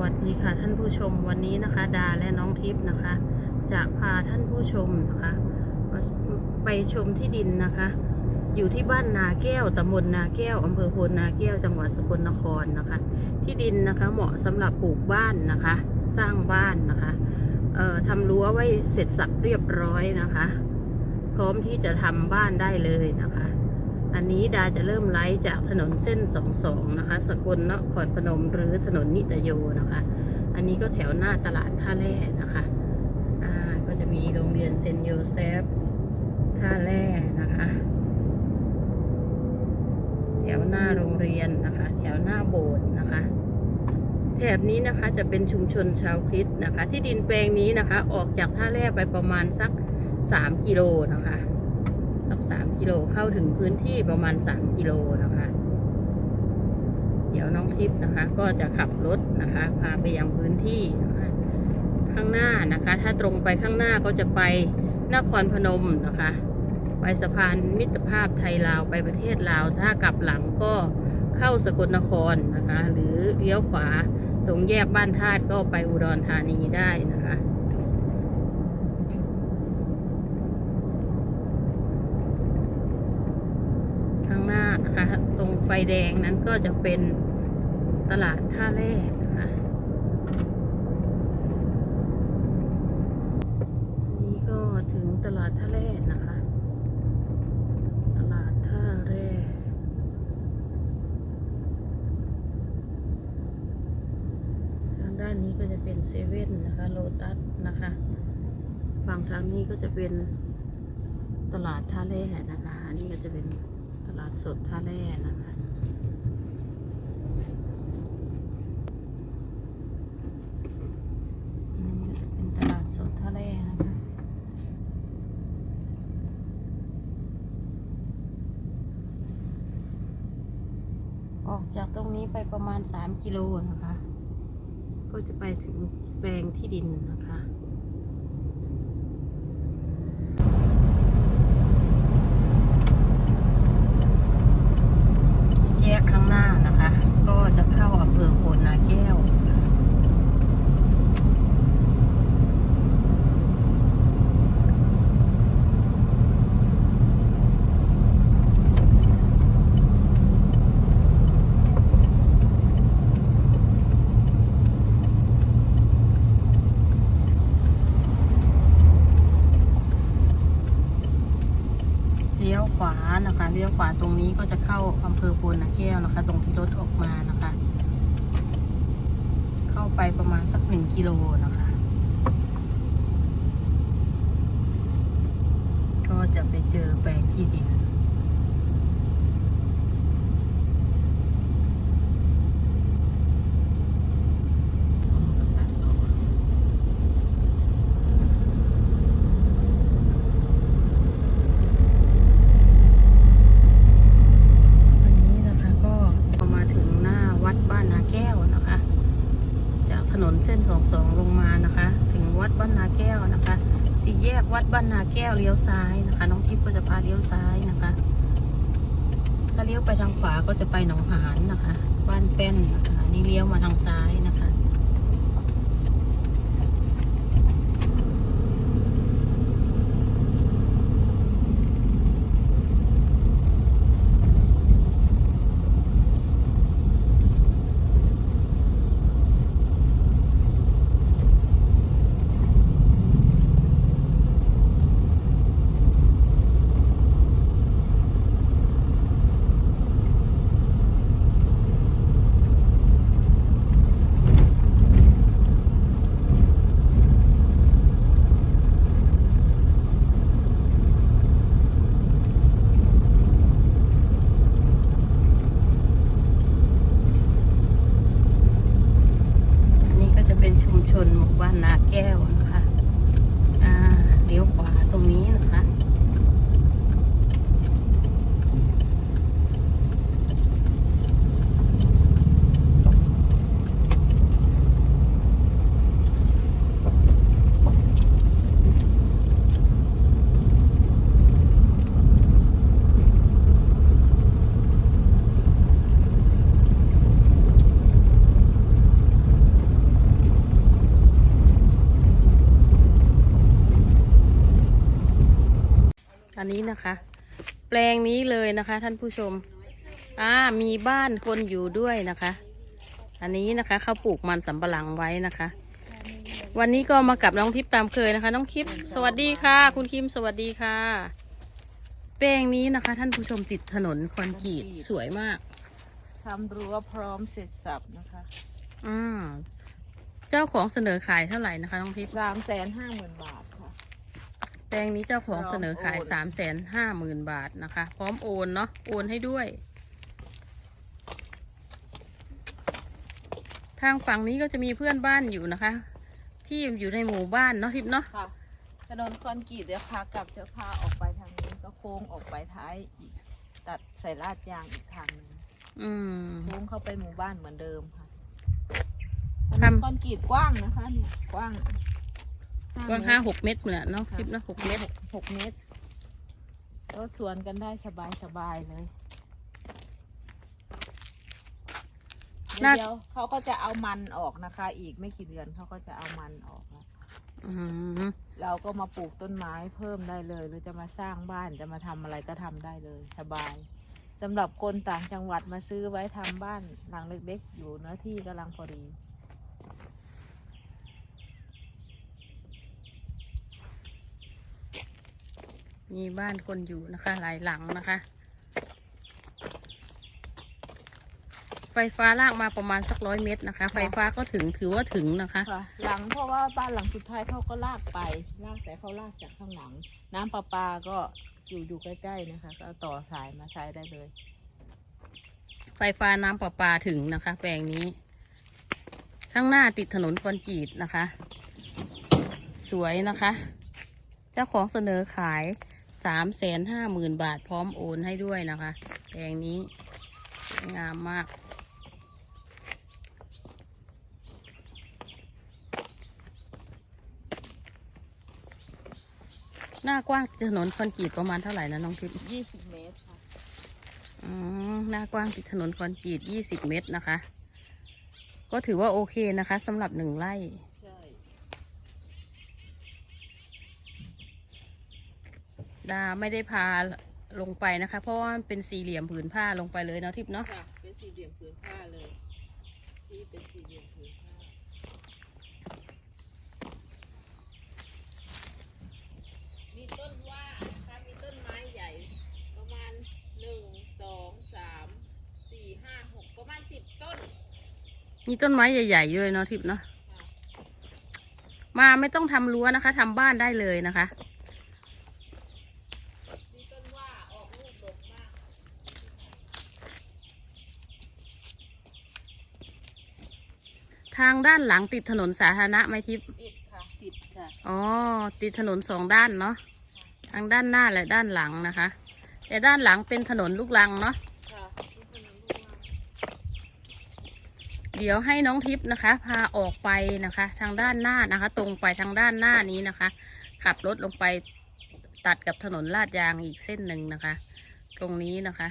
วัสดีค่ะท่านผู้ชมวันนี้นะคะ ดาและน้องทิพย์นะคะ จะพาท่านผู้ชมนะคะ ไปชมที่ดินนะคะ อยู่ที่บ้านนาแก้วตำบลนาแก้วอำเภอโพนนาแก้วจังหวัดสกลนครนะคะ ที่ดินนะคะเหมาะสำหรับปลูกบ้านนะคะ สร้างบ้านนะคะทำรั้วไว้เสร็จสับเรียบร้อยนะคะ พร้อมที่จะทำบ้านได้เลยนะคะ อันนี้ดาจะเริ่มไลฟ์จากถนนเส้น 22 นะคะ สกลนครพนมหรือถนนนิตโยนะคะ อันนี้ก็แถวหน้าตลาดท่าแร่นะคะอ่าก็จะมีโรงเรียนเซนโยเซฟท่าแร่นะคะ แถวหน้าโรงเรียนนะคะ แถวหน้าโบสถ์นะคะแถบนี้นะคะจะเป็นชุมชนชาวคริสต์นะคะ ที่ดินแปลงนี้นะคะ ออกจากท่าแร่ไปประมาณสัก 3 กิโลนะคะ สักสามกิโลเข้าถึงพื้นที่ประมาณ3กิโลนะคะ เดี๋ยวน้องทิพย์นะคะ ก็จะขับรถนะคะ พาไปยังพื้นที่นะคะข้างหน้านะคะ ถ้าตรงไปข้างหน้าก็จะไปนครพนมนะคะ ไปสะพานมิตรภาพไทยลาวไปประเทศลาว ถ้ากลับหลังก็เข้าสกลนครนะคะ หรือเลี้ยวขวาตรงแยกบ้านธาตุก็ไปอุดรธานีได้นะคะ ข้างหน้านะคะ ตรงไฟแดงนั้นก็จะเป็นตลาดท่าแร่นะคะนี่ก็ถึงตลาดท่าแร่นะคะ ตลาดท่าแร่ทางด้านนี้ก็จะเป็นเซเว่นนะคะโลตัสนะคะฝั่งทางนี้ก็จะเป็นตลาดท่าแร่นะคะ อันนี้ก็จะเป็น ลาดสดท่าแร่นะคะนี่ก็จะเป็นตลาดสดท่าแร่นะคะ ออกจากตรงนี้ไปประมาณ 3 กิโลนะคะ ก็จะไปถึงแปลงที่ดินนะคะ แยกข้างหน้านะคะ ก็จะเข้าอำเภอโพนนาแก้วนะคะเลี้ยวขวานะคะ เลี้ยวขวาตรงนี้ก็จะเข้าอำเภอโพนนาแก้วนะคะ ตรงที่รถออกมานะคะ เข้าไปประมาณสักหนึ่งกิโลนะคะ ก็จะไปเจอแปลงที่ดินนี้นะคะก็พอมาถึงหน้าวัดบ้านนาแก้วนะคะ จากถนนเส้นสองสองลงมานะคะ ถึงวั ดบ้านนาแก้วนะคะสี่แยกวัดบ้านนาแก้วเลี้ยวซ้ายนะคะน้องทิพย์ก็จะพาเลี้ยวซ้ายนะคะ ถ้าเลี้ยวไปทางขวาก็จะไปหนองหานนะคะ บ้านเป็นนะคะนี่เลี้ยวมาทางซ้ายนะคะ นะคะ แปลงนี้เลยนะคะ ท่านผู้ชม อ่ามีบ้านคนอยู่ด้วยนะคะ อันนี้นะคะเขาปลูกมันสำปะหลังไว้นะคะ วันนี้ก็มากับน้องทิพย์ตามเคยนะคะ น้องทิพย์สวัสดีค่ะ คุณคิมสวัสดีค่ะ แปลงนี้นะคะ ท่านผู้ชมติดถนนคอนกรีตสวยมากทำรั้วพร้อมเสร็จสับนะคะอ่าเจ้าของเสนอขายเท่าไหร่นะคะน้องทิพย์สามแสนห้าหมื่นบาทค่ะ แปลงนี้เจ้าของพร้อมเสนอขายโอนสามแสนห้าหมื่นบาทนะคะ พร้อมโอนเนาะโอนให้ด้วย ทางฝั่งนี้ก็จะมีเพื่อนบ้านอยู่นะคะ ที่อยู่ในหมู่บ้านเนาะทิพย์เนาะค่ะถนนคอนกรีตเดี๋ยวพากลับจะพาออกไปทางนี้ก็โค้งออกไปท้ายอีก ตัดใส่ลาดยางอีกทางหนึงอืม โค้งเข้าไปหมู่บ้านเหมือนเดิมค่ะถทำนนคอนกรีตกว้างนะคะเนี่ยกว้าง กว้างห้าหกเมตรเหมือนเนาะทิพย์เนาะหกเมตรหกเมตรก็สวนกันได้สบายสบายๆเลยน่าเดี๋ยวเขาก็จะเอามันออกนะคะ อีกไม่กี่เดือนเขาก็จะเอามันออกแล้วอืมเราก็มาปลูกต้นไม้เพิ่มได้เลย หรือจะมาสร้างบ้านจะมาทำอะไรก็ทำได้เลย สบายสำหรับคนต่างจังหวัดมาซื้อไว้ทำบ้านหลังเล็กๆอยู่เนื้อที่กำลังพอดี มีบ้านคนอยู่นะคะ หลายหลังนะคะ ไฟฟ้าลากมาประมาณสักร้อยเมตรนะคะ ไฟฟ้าก็ถึงถือว่าถึงนะคะ ค่ะหลังเพราะว่าบ้านหลังสุดท้ายเขาก็ลากไป ลากแต่เขาลากจากข้างหลัง น้ำประปาก็อยู่อยู่ใกล้ๆนะคะ ก็เอาต่อสายมาใช้ได้เลย ไฟฟ้าน้ำประปาถึงนะคะ แปลงนี้ ข้างหน้าติดถนนคอนกรีตนะคะ สวยนะคะ เจ้าของเสนอขาย สามแสนห้าหมื่นบาทพร้อมโอนให้ด้วยนะคะแปลงนี้สวยงามมาก หน้ากว้างติดถนนคอนกรีตประมาณเท่าไหร่นะน้องทิพย์ยี่สิบเมตรค่ะอืมหน้ากว้างติดถนนคอนกรีต20เมตรนะคะ ก็ถือว่าโอเคนะคะสำหรับหนึ่งไร่ ใช่ ดาไม่ได้พาลงไปนะคะ เพราะว่ามันเป็นสี่เหลี่ยมผืนผ้าลงไปเลยเนาะทิพย์เนาะ ค่ะเป็นสี่เหลี่ยมผืนผ้าเลยที่เป็นสี่เหลี่ยมผืนผ้ามีต้นว่านะคะมีต้นไม้ใหญ่ ประมาณหนึ่งสองสามสี่ห้าหกประมาณสิบต้นมีต้นไม้ใหญ่ๆด้วยเนาะทิพย์เนาะค่ะมาไม่ต้องทำรั้วนะคะทำบ้านได้เลยนะคะ มีต้นว่าออกลูกดกมาก ทางด้านหลังติดถนนสาธารณะไหมทิพย์ติดค่ะติดค่ะอ๋อติดถนนสองด้านเนาะทางด้านหน้าและด้านหลังนะคะ แต่ด้านหลังเป็นถนนลูกรังเนาะค่ะมีถนนลูกว่าเดี๋ยวให้น้องทิพย์นะคะ พาออกไปนะคะ ทางด้านหน้านะคะ ตรงไปทางด้านหน้านี้นะคะ ขับรถลงไปตัดกับถนนลาดยางอีกเส้นหนึ่งนะคะ ตรงนี้นะคะ